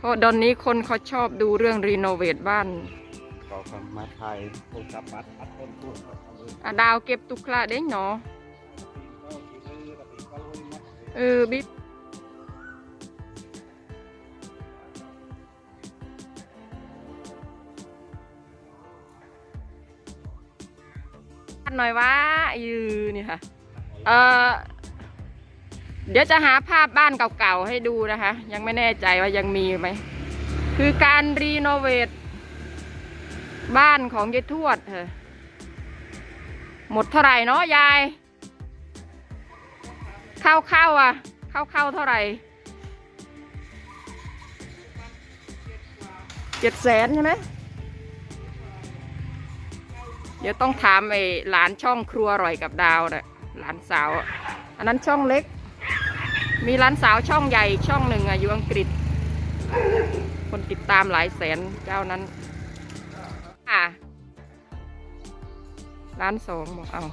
เพราะตอนนี้คนเขาชอบดูเรื่องรีโนเวทบ้านก็คำมาไทยพวกกับมัดอัดต้นทุนก็ทำเองอะดาวเก็บตุกละเด้งเนาะก็กินเลยตะปีก็ลุยมัดเออบิ๊บหน่อยว่ายือนี่ค่ะ เออ เดี๋ยวจะหาภาพบ้านเก่าๆให้ดูนะคะ ยังไม่แน่ใจว่ายังมีไหม คือการรีโนเวทบ้านของยายทวดเธอหมดเท่าไหร่เนาะยาย เข้าเข้าๆอะ เข้าเข้าๆเท่าไหร่เจ็ดแสนใช่ไหมเดี๋ยวต้องถามไอ้หลานช่องครัวอร่อยกับดาวน่ะหลานสาวอะอันนั้นช่องเล็ก มีหลานสาวช่องใหญ่ช่องหนึ่งอะอยู่อังกฤษ คนติดตามหลายแสนเจ้านั้นอะล้านสองบอกเอา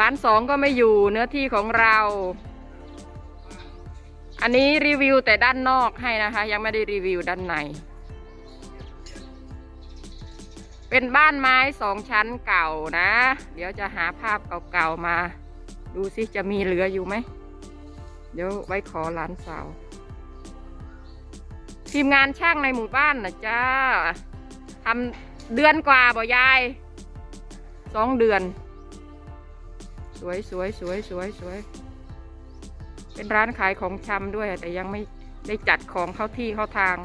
ล้านสองก็ไม่อยู่เนื้อที่ของเรา อันนี้รีวิวแต่ด้านนอกให้นะคะ ยังไม่ได้รีวิวด้านใน เป็นบ้านไม้สองชั้นเก่านะ เดี๋ยวจะหาภาพเก่าๆมา ดูสิจะมีเหลืออยู่ไหม เดี๋ยวไว้ขอหลานสาว ทีมงานช่างในหมู่บ้านนะจ้าทำเดือนกว่าบ่ยายสองเดือน สวยสวยสวยสวยสวย เป็นร้านขายของชำด้วย แต่ยังไม่ได้จัดของเข้าที่เข้าทาง